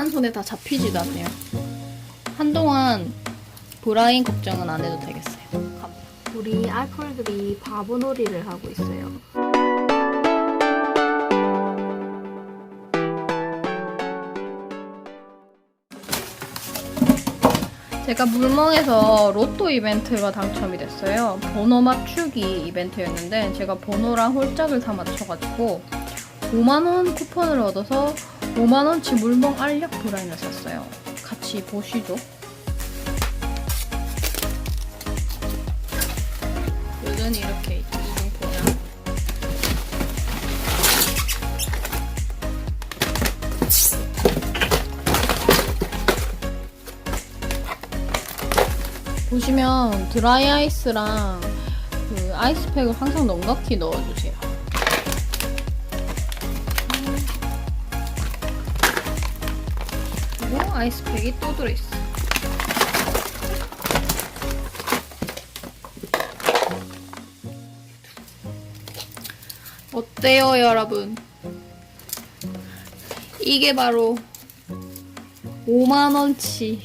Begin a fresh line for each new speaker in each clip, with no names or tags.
한 손에 다 잡히지도 않네요. 한동안 브라인 걱정은 안 해도 되겠어요. 감-
우리 알콜들이 바보놀이를 하고 있어요.
제가 물멍에서 로또 이벤트가 당첨이 됐어요. 번호 맞추기 이벤트였는데 제가 번호랑 홀짝을 다 맞춰가지고 5만원 쿠폰을 얻어서 5만원치 물멍 알약 브라인을 샀어요. 같이 보시죠. 여전히 이렇게. 이중포장. 보시면 드라이 아이스랑 그 아이스팩을 항상 넉넉히 넣어주세요. 그리고 아이스팩이 또 들어있어. 어때요, 여러분? 이게 바로 5만원치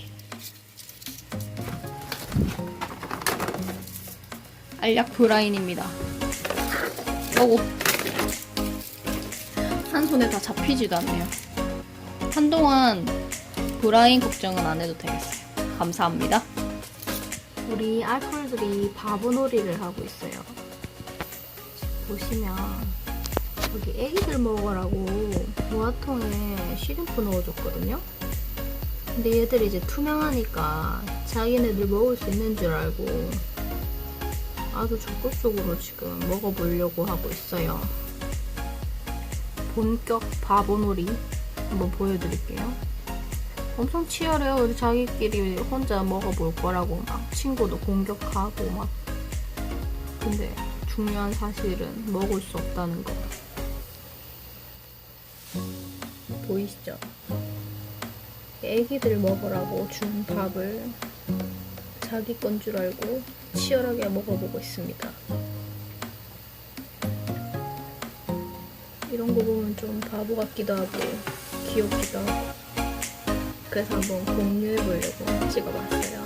알약 브라인입니다. 요거 한 손에 다 잡히지도 않네요. 한동안 브라인 걱정은 안 해도 되겠어요. 감사합니다.
우리 알콜들이 바보놀이를 하고 있어요. 보시면 여기 애기들 먹으라고 모아통에 시림프 넣어줬거든요. 근데 얘들이 이제 투명하니까 자기네들 먹을 수 있는 줄 알고 아주 적극적으로 지금 먹어보려고 하고 있어요. 본격 바보놀이 한번 보여드릴게요. 엄청 치열해요. 우리 자기끼리 혼자 먹어볼 거라고 막 친구도 공격하고 막. 근데 중요한 사실은 먹을 수 없다는 거. 보이시죠? 애기들 먹으라고 준 밥을 자기 건 줄 알고 치열하게 먹어보고 있습니다. 이런 거 보면 좀 바보 같기도 하고 귀엽기도 하고 그래서 한번 공유해 보려고 찍어봤어요.